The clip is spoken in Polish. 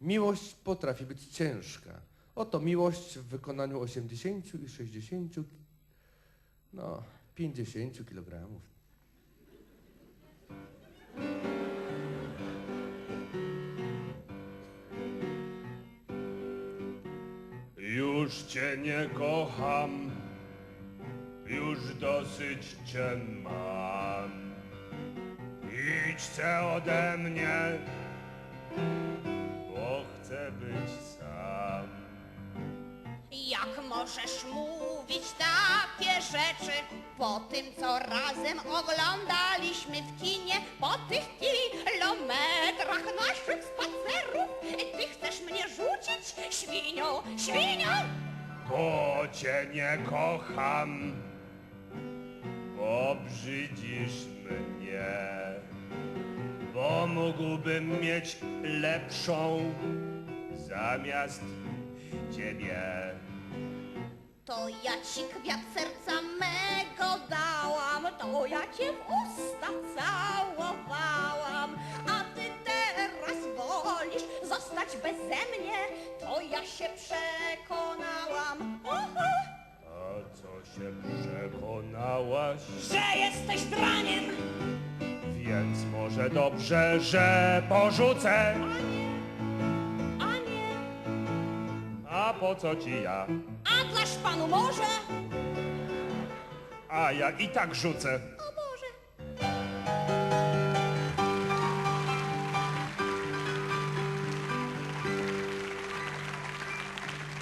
Miłość potrafi być ciężka. Oto miłość w wykonaniu 80 i 60, no 50 kilogramów. Już cię nie kocham, już dosyć cię mam. Idź ode mnie, Jak możesz mówić takie rzeczy po tym, co razem oglądaliśmy w kinie, po tych kilometrach naszych spacerów? Ty chcesz mnie rzucić, świnio, świnio! Bo cię nie kocham, bo brzydzisz mnie, bo mógłbym mieć lepszą zamiast ciebie. To ja ci kwiat serca mego dałam, to ja cię w usta całowałam, a ty teraz wolisz zostać beze mnie, to ja się przekonałam. Uhu. A co się przekonałaś? że jesteś draniem. Więc może dobrze, że porzucę. A nie, po co ci ja? a dla szpanu może? A ja i tak rzucę.